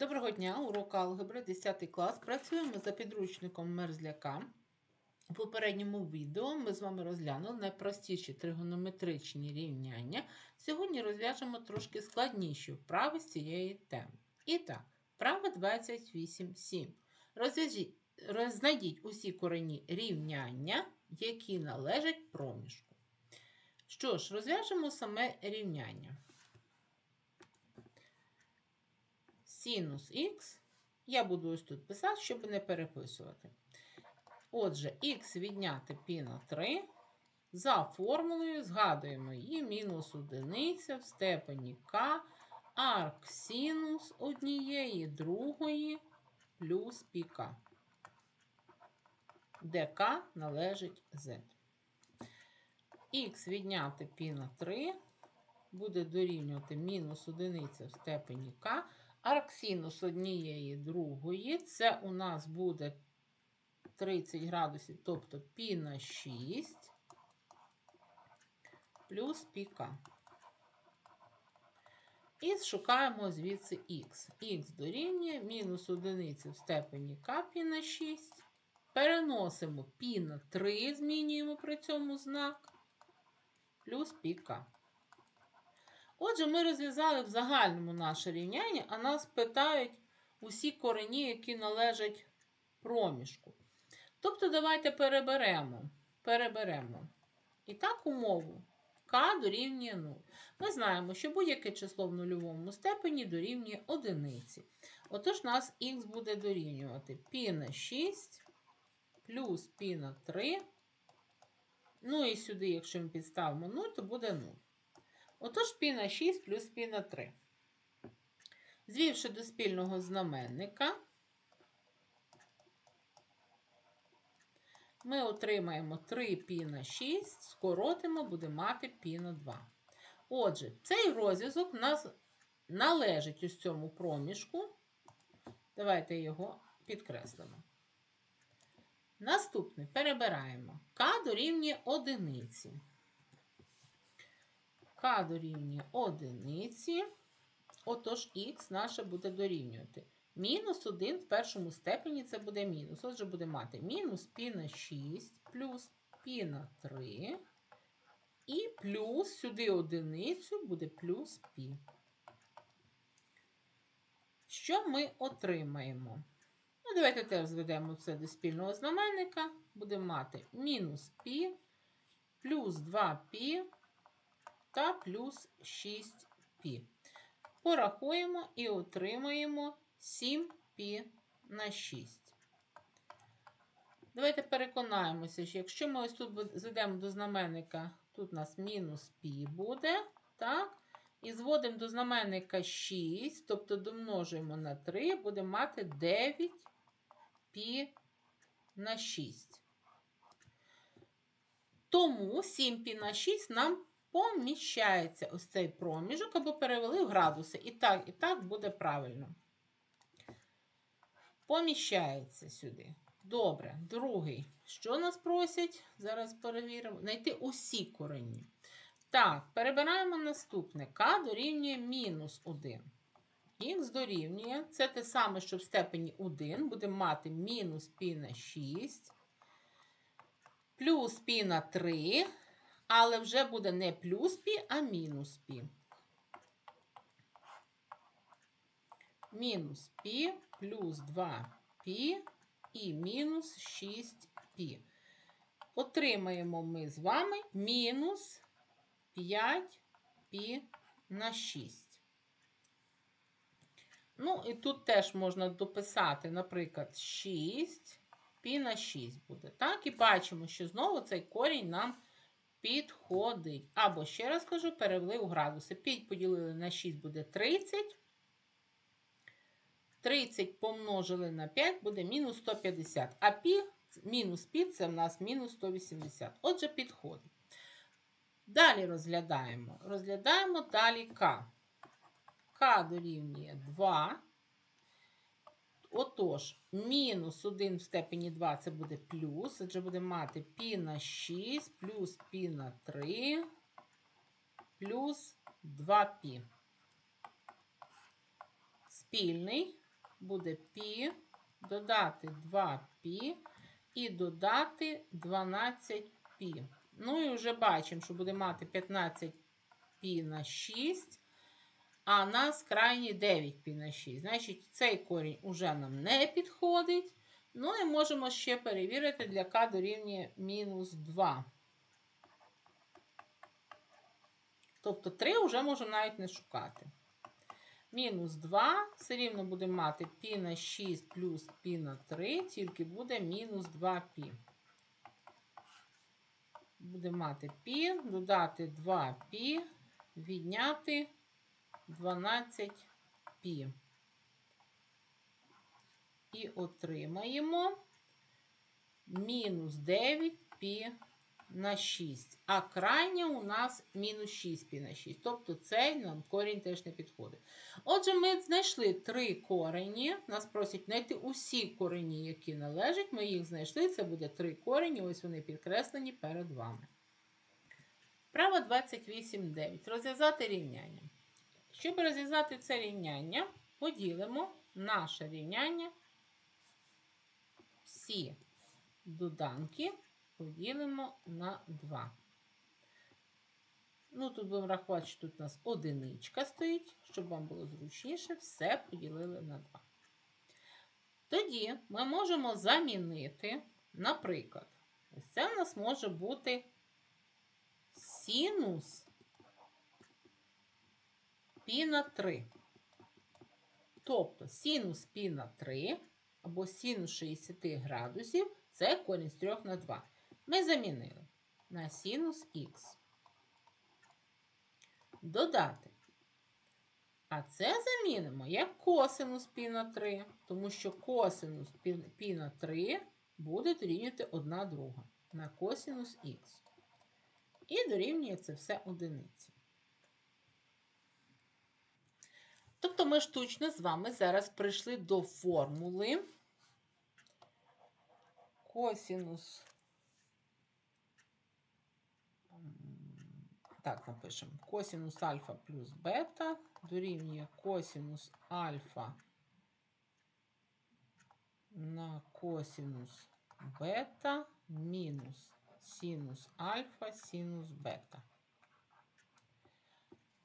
Доброго дня, урок алгебри, 10 клас. Працюємо за підручником Мерзляка. У попередньому відео ми з вами розглянули найпростіші тригонометричні рівняння. Сьогодні розв'яжемо трошки складніші вправи з цієї теми. І так, вправа 28.7. Розв'яжіть, знайдіть усі корені рівняння, які належать проміжку. Що ж, розв'яжемо саме рівняння. синус х, я буду ось тут писати, щоб не переписувати. Отже, х відняти пі на 3. За формулою згадуємо її мінус одиниця в степені К, арксінус однієї другої плюс піка, де К належить Z. Х відняти пі на 3 буде дорівнювати мінус одиниця в степені К. Арксинус однієї другої. Це у нас буде 30 градусів, тобто пі на 6 плюс піка. І шукаємо звідси х. Х дорівнює мінус одиницю в степені к пі на 6. Переносимо пі на 3, змінюємо при цьому знак, плюс піка. Отже, ми розв'язали в загальному наше рівняння, а нас питають усі корені, які належать проміжку. Тобто, давайте переберемо. переберемо. І так умову k дорівнює 0. Ми знаємо, що будь-яке число в нульовому степені дорівнює одиниці. Отож, нас х буде дорівнювати π на 6 плюс π на 3. Ну і сюди, якщо ми підставимо 0, то буде 0. Отож π на 6 плюс пі на 3. Звівши до спільного знаменника, ми отримаємо 3 пі на 6, скоротимо, будемо мати пі на 2. Отже, цей розв'язок належить у цьому проміжку. Давайте його підкреслимо. Наступне перебираємо К дорівнює одиниці. К дорівнює одиниці. Отож, х наше буде дорівнювати. Мінус 1 в першому степені це буде мінус. Отже, буде мати мінус пі на 6, плюс пі на 3. І плюс сюди одиницю буде плюс пі. Що ми отримаємо? Ну, Давайте теж зведемо це до спільного знаменника. Будемо мати мінус пі, плюс 2π та плюс 6π. Порахуємо і отримаємо 7π на 6. Давайте переконаємося, що якщо ми ось тут зведемо до знаменника, тут у нас мінус π буде, так? І зводимо до знаменника 6, тобто домножуємо на 3, будемо мати 9π на 6. Тому 7π на 6 нам поміщається ось цей проміжок або перевели в градуси. І так, і так буде правильно. Поміщається сюди. Добре, другий. Що нас просять? Зараз перевіримо. Знайти усі корені. Так, перебираємо наступне. К дорівнює мінус 1. Х дорівнює. Це те саме, що в степені 1. Будемо мати мінус π на 6. Плюс π на 3 але вже буде не плюс пі, а мінус пі. Мінус пі плюс 2 пі і мінус 6 пі. Отримаємо ми з вами мінус 5 пі на 6. Ну, і тут теж можна дописати, наприклад, 6 пі на 6 буде. Так, і бачимо, що знову цей корінь нам підходить. Або, ще раз кажу, перевели у градуси. 5 поділили на 6 буде 30. 30 помножили на 5 буде мінус 150. А пі, мінус пі це в нас мінус 180. Отже, підходить. Далі розглядаємо. Розглядаємо далі К. К дорівнює 2. Отож, мінус 1 в степені 2 це буде плюс. Отже, будемо мати π на 6 плюс π на 3 плюс 2π. Спільний буде пі, додати 2π і додати 12π. Ну і вже бачимо, що буде мати 15π на 6, а нас крайній 9 пі на 6. Значить, цей корінь уже нам не підходить. Ну і можемо ще перевірити, для К дорівнює мінус 2. Тобто 3 вже можу навіть не шукати. Мінус 2, все рівно будемо мати пі на 6 плюс пі на 3, тільки буде мінус 2 пі. Будемо мати пі, додати 2 пі, відняти 12π. І отримаємо мінус 9π на 6. А крайня у нас мінус 6π на 6. Тобто цей нам корінь теж не підходить. Отже, ми знайшли три корені. Нас просять знайти усі корені, які належать. Ми їх знайшли. Це буде три корені. Ось вони підкреслені перед вами. Право 28.9. Розв'язати рівняння. Щоб розв'язати це рівняння, поділимо наше рівняння. Всі доданки поділимо на 2. Ну, тут будемо рахувати, що тут у нас одиничка стоїть, щоб вам було зручніше, все поділили на 2. Тоді ми можемо замінити, наприклад, це у нас може бути синус пі на 3. Тобто синус пі на 3 або синус 60 градусів це корінь з 3 на 2. Ми замінили на синус х. Додати. А це замінимо як косинус пі на 3, тому що косинус пі на 3 буде дорівнювати 1 друга на косинус х. І дорівнює це все одиниці. Тобто ми штучно з вами зараз прийшли до формули косинус. Так, напишемо косинус альфа плюс бета дорівнює косинус альфа на косинус бета мінус синус альфа, синус бета.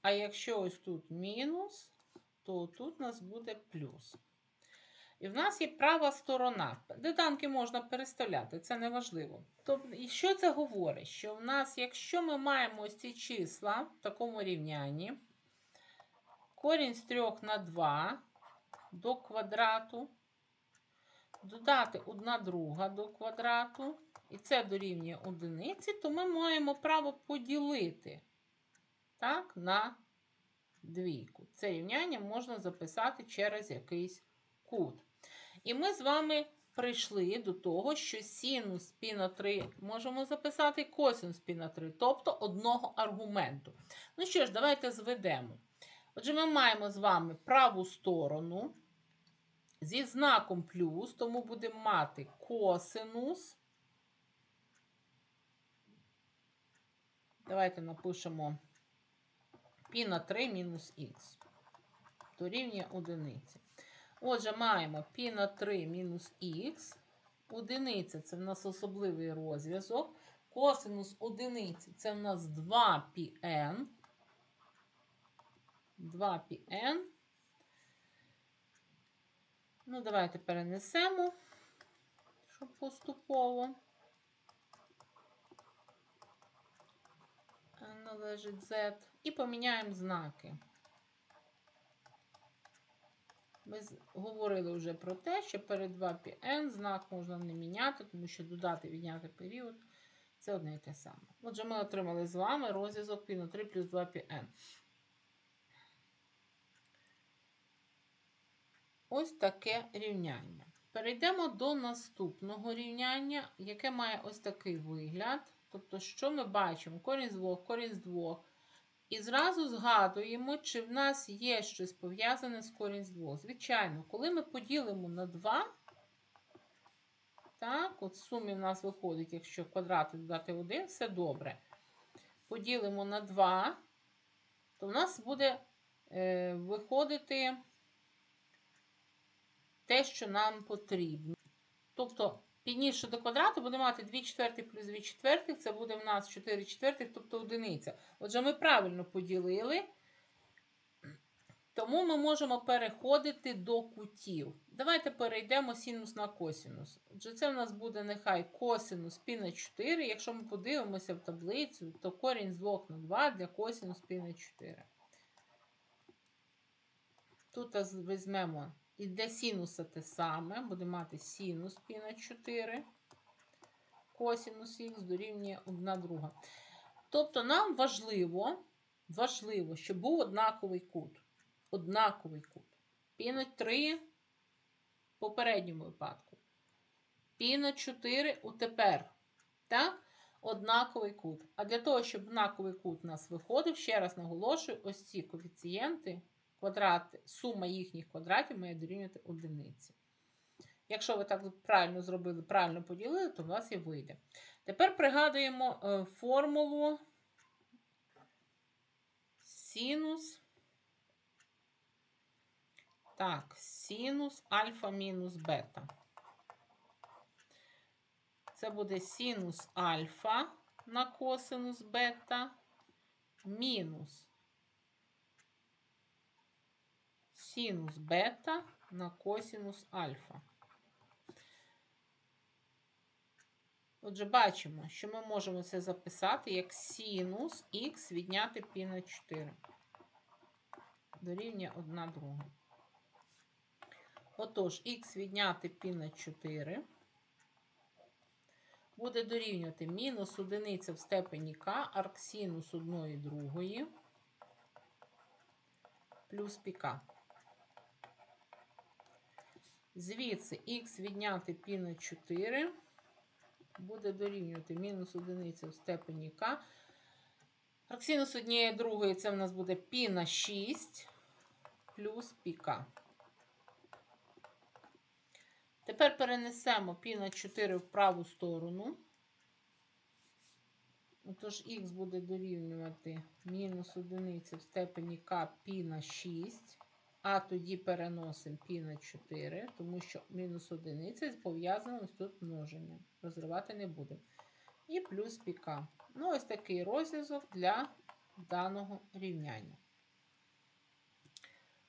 А якщо ось тут мінус, то тут у нас буде плюс. І в нас є права сторона. Доданки можна переставляти, це не важливо. Тобто, і що це говорить? Що в нас, якщо ми маємо ось ці числа в такому рівнянні, корінь з 3 на 2 до квадрату, додати 1 друга до квадрату, і це дорівнює одиниці, то ми маємо право поділити так, на двійку. Це рівняння можна записати через якийсь кут. І ми з вами прийшли до того, що синус пі на 3 можемо записати косинус пі на 3, тобто одного аргументу. Ну що ж, давайте зведемо. Отже, ми маємо з вами праву сторону зі знаком плюс, тому будемо мати косинус. Давайте напишемо Пі на 3 мінус х. То Дорівнює одиниці. Отже, маємо пі на 3 мінус х. Одиниця це в нас особливий розв'язок. Косинус одиниці це в нас 2 πn 2 πn Ну, давайте перенесемо, щоб поступово. належить Z. І поміняємо знаки. Ми говорили вже про те, що перед 2πn знак можна не міняти, тому що додати відняти період це одне і те саме. Отже, ми отримали з вами розв'язок пі на 3 плюс 2πn. Ось таке рівняння. Перейдемо до наступного рівняння, яке має ось такий вигляд. Тобто, що ми бачимо? Корінь з двох, корінь з двох. І зразу згадуємо, чи в нас є щось пов'язане з корінь з 2. Звичайно, коли ми поділимо на 2, так, от в сумі в нас виходить, якщо квадрати додати 1, все добре. Поділимо на 2, то в нас буде е, виходити те, що нам потрібно. Тобто, піднісши до квадрату, буде мати 2 четвертих плюс 2 четвертих, це буде в нас 4 четвертих, тобто одиниця. Отже, ми правильно поділили. Тому ми можемо переходити до кутів. Давайте перейдемо синус на косинус. Отже, це в нас буде нехай косинус пі на 4. Якщо ми подивимося в таблицю, то корінь з 2 на 2 для косинус пі на 4. Тут візьмемо і для синуса те саме, буде мати синус пі на 4. Косинус х дорівнює 1 друга. Тобто нам важливо, важливо, щоб був однаковий кут однаковий кут. Пі на 3 в попередньому випадку. Пі на 4 у тепер. Так? Однаковий кут. А для того, щоб однаковий кут у нас виходив, ще раз наголошую, ось ці коефіцієнти, квадрати, сума їхніх квадратів має дорівнювати одиниці. Якщо ви так правильно зробили, правильно поділили, то у вас і вийде. Тепер пригадуємо е, формулу синус. Так, синус альфа мінус бета. Це буде синус альфа на косинус бета мінус синус бета на косинус альфа. Отже, бачимо, що ми можемо це записати як синус х відняти π на 4. Дорівнює 1 друга. Отож, х відняти π на 4 буде дорівнювати мінус одиниця в степені k, арксинус 1 другої плюс піка. Звідси х відняти пі на 4 буде дорівнювати мінус одиниця в степені К. Арксинус однієї другої це в нас буде пі на 6 плюс піка. Тепер перенесемо пі на 4 в праву сторону. Отож, х буде дорівнювати мінус одиниця в степені К пі на 6 а тоді переносимо π на 4, тому що мінус 1 пов'язано з тут множенням. Розривати не будемо. І плюс піка. Ну, ось такий розв'язок для даного рівняння.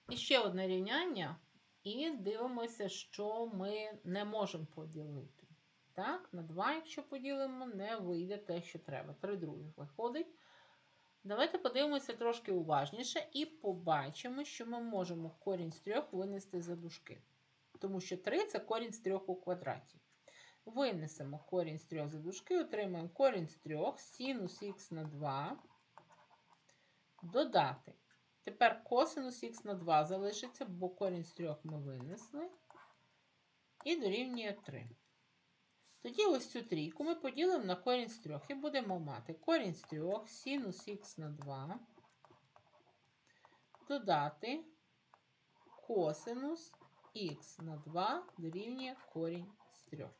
І ще одне рівняння. І дивимося, що ми не можемо поділити. Так, на 2, якщо поділимо, не вийде те, що треба. 3 других виходить. Давайте подивимося трошки уважніше і побачимо, що ми можемо корінь з 3 винести за дужки. Тому що 3 це корінь з 3 у квадраті. Винесемо корінь з 3 за дужки, отримаємо корінь з 3, синус х на 2. Додати. Тепер косинус х на 2 залишиться, бо корінь з 3 ми винесли. І дорівнює 3. Тоді ось цю трійку ми поділимо на корінь з 3 і будемо мати корінь з 3, синус х на 2, додати косинус х на 2 дорівнює корінь з 3.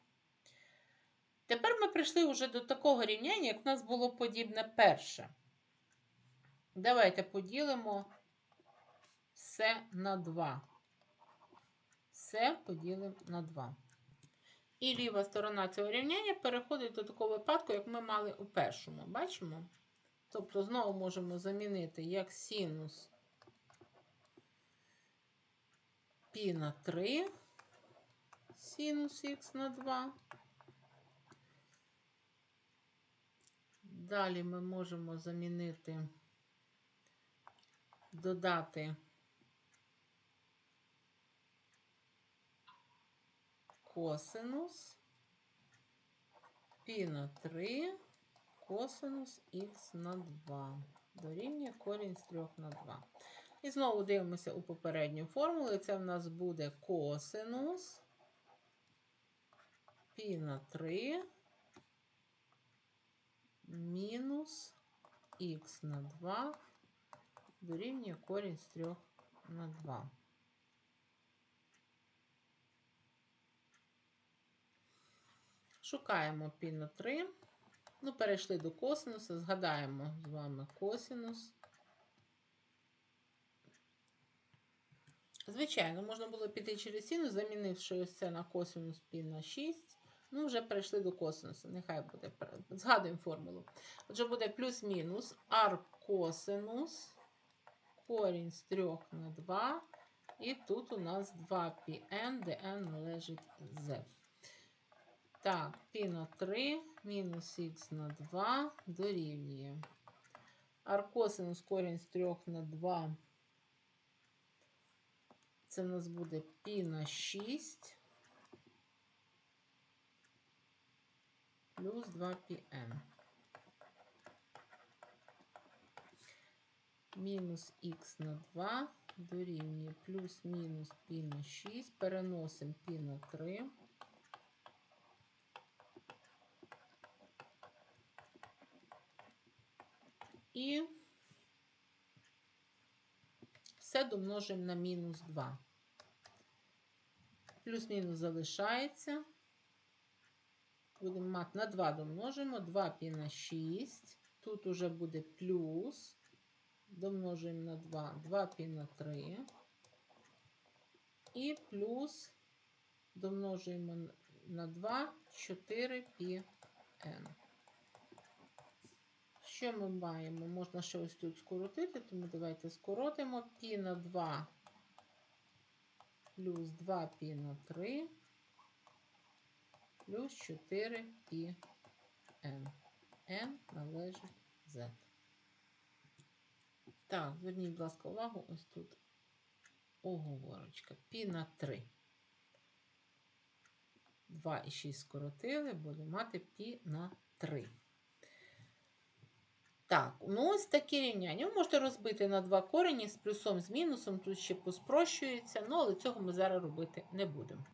Тепер ми прийшли вже до такого рівняння, як в нас було подібне перше. Давайте поділимо все на 2. Все поділимо на 2. І ліва сторона цього рівняння переходить до такого випадку, як ми мали у першому. Бачимо? Тобто, знову можемо замінити як синус π на 3, синус х на 2. Далі ми можемо замінити, додати косинус пі на 3 косинус х на 2. Дорівнює корінь з 3 на 2. І знову дивимося у попередню формулу. Це в нас буде косинус пі на 3 мінус х на 2 дорівнює корінь з 3 на 2. Шукаємо π на 3. Ну, перейшли до косинуса, згадаємо з вами косинус. Звичайно, можна було піти через синус, замінивши ось це на косинус пі на 6. Ну, вже перейшли до косинусу. Нехай буде. Згадуємо формулу. Отже, буде плюс-мінус аркосинус, корінь з 3 на 2. І тут у нас 2πn, де n належить z. Так, пі на 3 мінус х на 2 дорівнює. Аркосинус корінь з 3 на 2. Це в нас буде пі на 6 плюс 2πn. Мінус х на 2 дорівнює плюс мінус пі на 6. Переносимо пі на 3. І все домножимо на мінус 2. Плюс-мінус залишається. Будемо мати на 2 домножимо, 2 пі на 6. Тут уже буде плюс. Домножуємо на 2, 2 пі на 3. І плюс домножуємо на 2, 4 пі n. Що ми маємо? Можна ще ось тут скоротити, тому давайте скоротимо пі на 2 плюс 2 пі на 3 плюс 4 пі n. n належить z. Так, зверніть, будь ласка, увагу, ось тут оговорочка. Пі на 3. 2 і 6 скоротили, будемо мати пі на 3. Так, ну ось такі рівняння. Ви можете розбити на два корені з плюсом, з мінусом, тут ще поспрощується, ну, але цього ми зараз робити не будемо.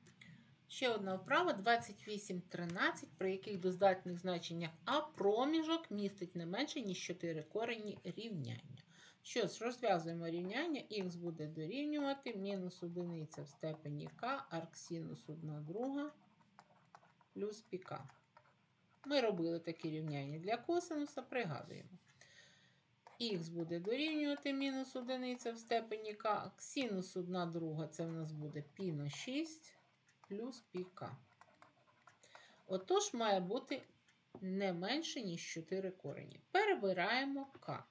Ще одна вправа 28,13, при яких до значеннях А проміжок містить не менше, ніж 4 корені рівняння. Що ж, розв'язуємо рівняння, х буде дорівнювати мінус одиниця в степені k, арксінус 1 друга плюс піка. Ми робили такі рівняння для косинуса, пригадуємо. Х буде дорівнювати мінус одиниця в степені К. Синус 1 друга це в нас буде пі на 6 плюс пік. Отож, має бути не менше, ніж 4 корені. Перебираємо К.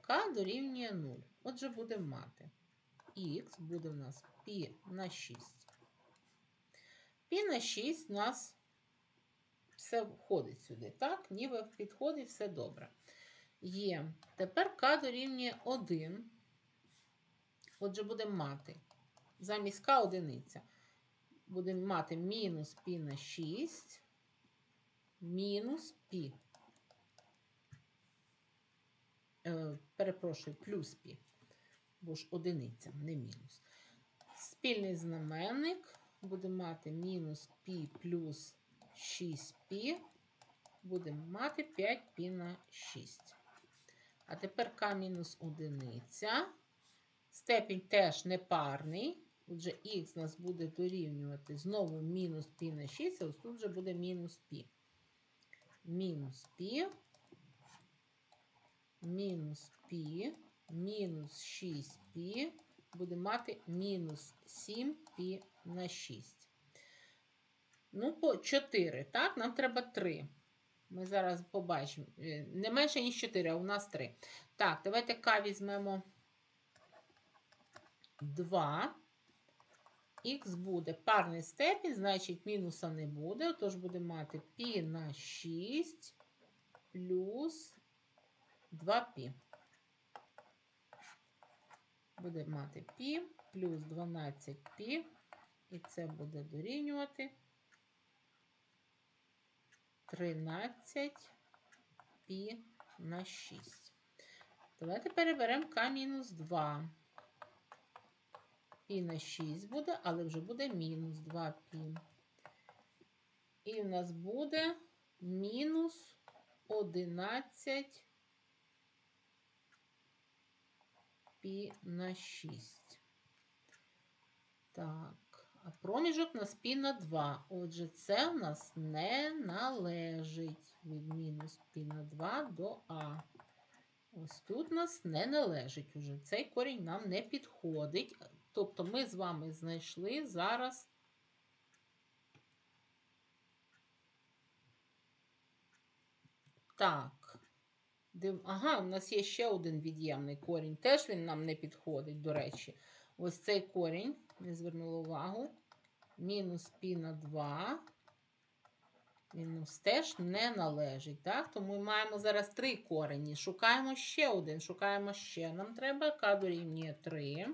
К дорівнює 0. Отже, будемо мати. Х буде в нас пі на 6. Пі на 6 у нас все входить сюди. Так, ніби підходить все добре. Є. Тепер К дорівнює 1. Отже, будемо мати. Замість К одиниця. Будемо мати мінус пі на 6, мінус пі. Е, перепрошую, плюс пі. Бо ж одиниця, не мінус. Спільний знаменник буде мати мінус пі плюс 6π, будемо мати 5π на 6. А тепер К мінус одиниця. Степінь теж непарний. Отже, х нас буде дорівнювати знову мінус пі на 6, а ось тут вже буде мінус пі. Мінус пі, мінус пі, мінус 6 пі, будемо мати мінус 7 пі на 6. Ну, по 4, так? Нам треба 3. Ми зараз побачимо. Е, не менше, ніж 4, а у нас 3. Так, давайте К візьмемо 2. Х буде парний степінь, значить, мінуса не буде. Отож, буде мати пі на 6 плюс 2π. Буде мати пі плюс 12π. І це буде дорівнювати. 13 π на 6. Давайте переберемо k мінус 2. Пі на 6 буде, але вже буде мінус 2 пі. І в нас буде мінус 11 пі на 6. Так. А проміжок на 2. Отже, це у нас не належить від мінус пі на 2 до А. Ось тут нас не належить уже. Цей корінь нам не підходить, Тобто ми з вами знайшли зараз. Так. Ага, у нас є ще один від'ємний корінь. Теж він нам не підходить, до речі. Ось цей корінь, не звернула увагу. Мінус пі на 2. Мінус теж не належить. Так? Тому ми маємо зараз три корені. Шукаємо ще один. Шукаємо ще. Нам треба К дорівнює 3.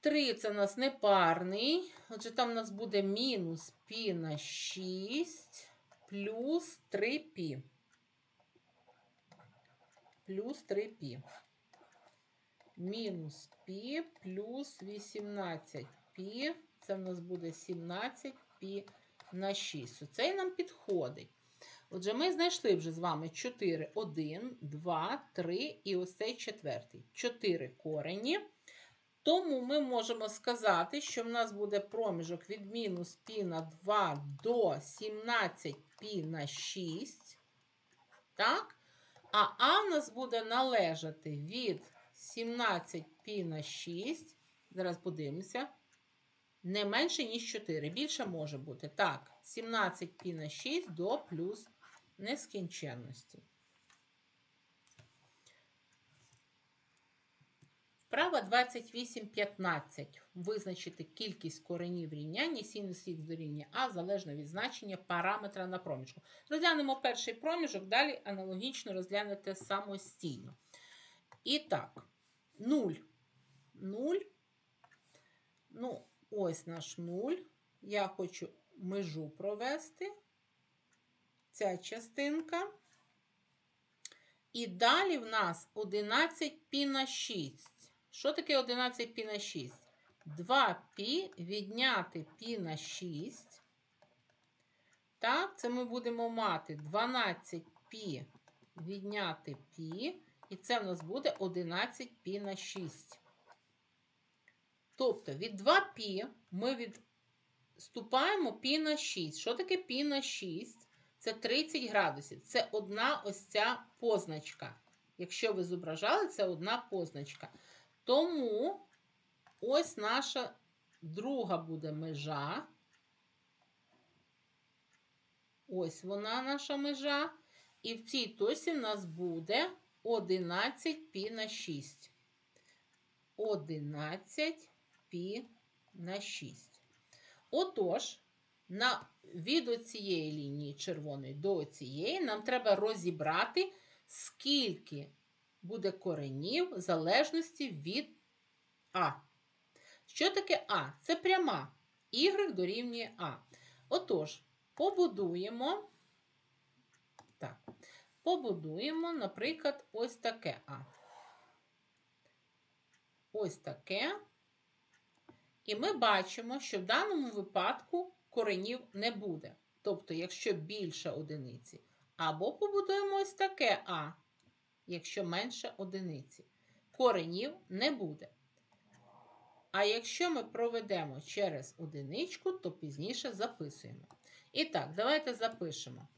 3 це у нас непарний. Отже, там у нас буде мінус пі на 6 плюс 3π. Плюс 3π мінус пі плюс 18 пі. Це в нас буде 17 пі на 6. Оцей нам підходить. Отже, ми знайшли вже з вами 4, 1, 2, 3 і ось цей четвертий. 4 корені. Тому ми можемо сказати, що в нас буде проміжок від мінус пі на 2 до 17 пі на 6. Так? А А в нас буде належати від 17 π на 6. Зараз подивимося. Не менше, ніж 4. Більше може бути. Так, 17 π на 6 до плюс нескінченності. Вправа 28.15. Визначити кількість коренів рівняння синус х дорівнює А залежно від значення параметра на проміжку. Розглянемо перший проміжок, далі аналогічно розглянете самостійно. І так, 0. 0. Ну, ось наш 0. Я хочу межу провести. Ця частинка. І далі в нас 11 пі на 6. Що таке 11 пі на 6? 2 пі відняти пі на 6. Так, це ми будемо мати 12 пі відняти пі. І це в нас буде 11 пі на 6. Тобто від 2 пі ми відступаємо пі на 6. Що таке пі на 6? Це 30 градусів. Це одна ось ця позначка. Якщо ви зображали, це одна позначка. Тому ось наша друга буде межа. Ось вона наша межа. І в цій точці в нас буде 11 пі на 6. 11 пі на 6. Отож, на, від оцієї лінії червоної до цієї нам треба розібрати, скільки буде коренів в залежності від А. Що таке А? Це пряма. Y дорівнює А. Отож, побудуємо, так, побудуємо, наприклад, ось таке А. Ось таке. І ми бачимо, що в даному випадку коренів не буде. Тобто, якщо більше одиниці. Або побудуємо ось таке А якщо менше одиниці. Коренів не буде. А якщо ми проведемо через одиничку, то пізніше записуємо. І так, давайте запишемо.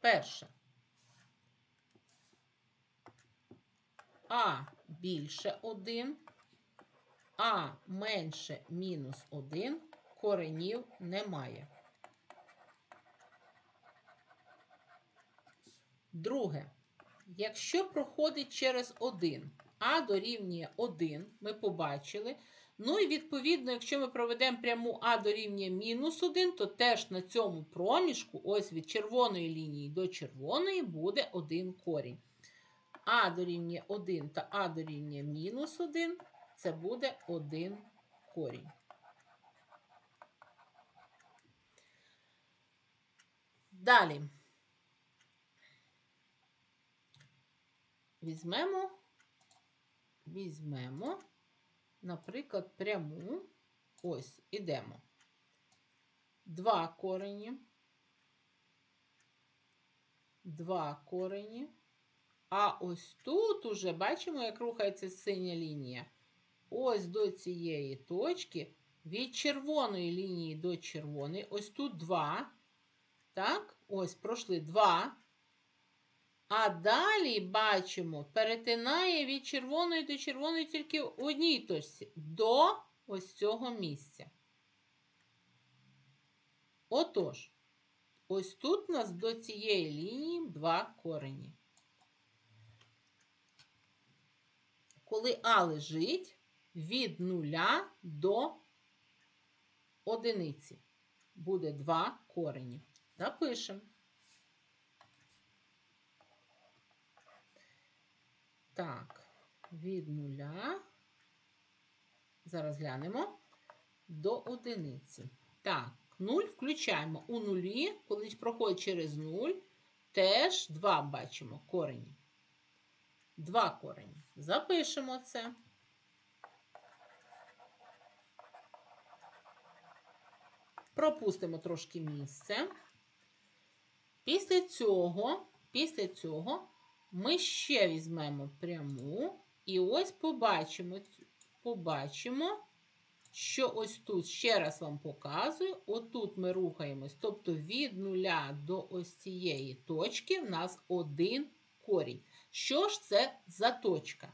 Перше. А більше 1, А менше мінус 1, коренів немає. Друге, якщо проходить через 1, а дорівнює 1, ми побачили. Ну і відповідно, якщо ми проведемо пряму А дорівнює мінус 1, то теж на цьому проміжку, ось від червоної лінії до червоної, буде один корінь. А дорівнює 1 та А дорівнює мінус 1, це буде один корінь. Далі. Візьмемо, візьмемо, наприклад, пряму, ось, ідемо. Два корені, два корені. А ось тут уже бачимо, як рухається синя лінія. Ось до цієї точки, від червоної лінії до червоної, ось тут два. Так, ось пройшли два. А далі бачимо, перетинає від червоної до червоної тільки в одній точці до ось цього місця. Отож, ось тут у нас до цієї лінії два корені. Коли А лежить від нуля до одиниці, буде два корені. Запишемо. Так, від нуля. Зараз глянемо до одиниці. Так, 0 включаємо у нулі, коли проходить через 0, теж 2 бачимо корені. Два корені. Запишемо це. Пропустимо трошки місце. Після цього, після цього ми ще візьмемо пряму і ось побачимо, побачимо, що ось тут, ще раз вам показую, отут ми рухаємось, тобто від нуля до ось цієї точки в нас один корінь. Що ж це за точка?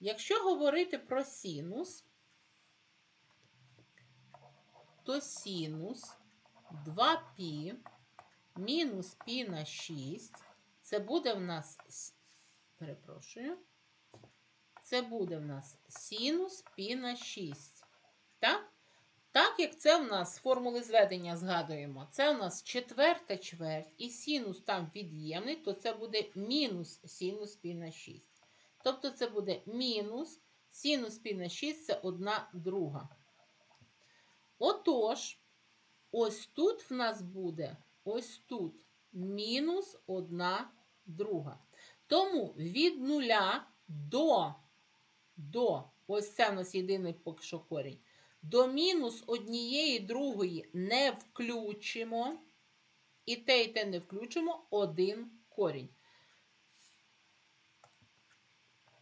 Якщо говорити про синус, то синус 2π мінус пі на 6. Це буде в нас, перепрошую, це буде в нас синус пі на 6. Так? Так, як це в нас формули зведення згадуємо, це в нас четверта чверть, і синус там від'ємний, то це буде мінус синус пі на 6. Тобто це буде мінус синус пі на 6 це одна друга. Отож, ось тут в нас буде ось тут мінус одна друга. Тому від нуля до, до ось це в нас єдиний поки що корінь, до мінус однієї другої не включимо. І те, і те не включимо один корінь.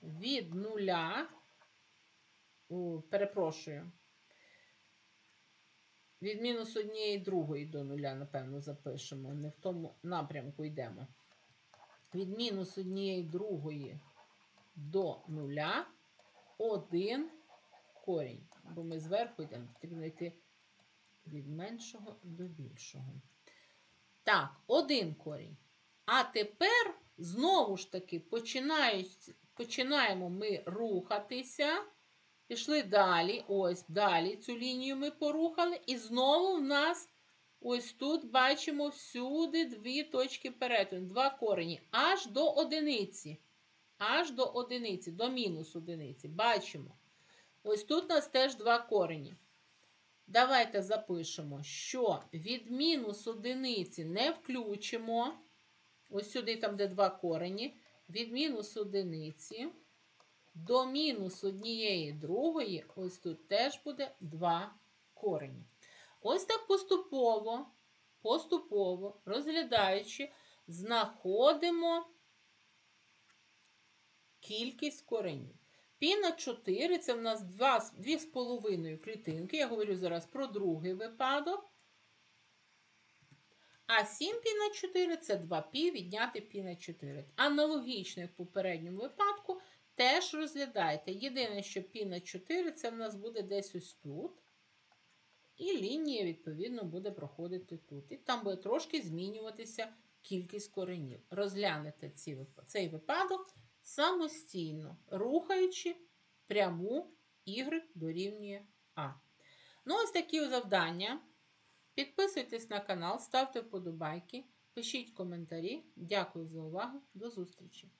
Від нуля, перепрошую, від мінус однієї другої до нуля, напевно, запишемо. Не в тому напрямку йдемо. Від мінус однієї другої до нуля один корінь. Бо ми зверху йдемо, потрібно йти від меншого до більшого. Так, один корінь. А тепер, знову ж таки, починаємо ми рухатися. Пішли далі, ось далі цю лінію ми порухали. І знову в нас ось тут бачимо всюди дві точки перетину, два корені, аж до одиниці. Аж до одиниці, до мінус одиниці. Бачимо. Ось тут у нас теж два корені. Давайте запишемо, що від мінус одиниці не включимо. Ось сюди, там, де два корені, від мінус одиниці до мінус однієї другої, ось тут теж буде два корені. Ось так поступово, поступово, розглядаючи, знаходимо кількість коренів. Пі на 4 це в нас 2,5 клітинки. Я говорю зараз про другий випадок. А 7 пі на 4 це 2 пі відняти пі на 4. Аналогічно, як в попередньому випадку, теж розглядайте. Єдине, що пі на 4 це в нас буде десь ось тут. І лінія, відповідно, буде проходити тут. І там буде трошки змінюватися кількість коренів. Розглянете цей випадок самостійно, рухаючи пряму y дорівнює А. Ну, ось такі завдання. Підписуйтесь на канал, ставте вподобайки, пишіть коментарі. Дякую за увагу. До зустрічі!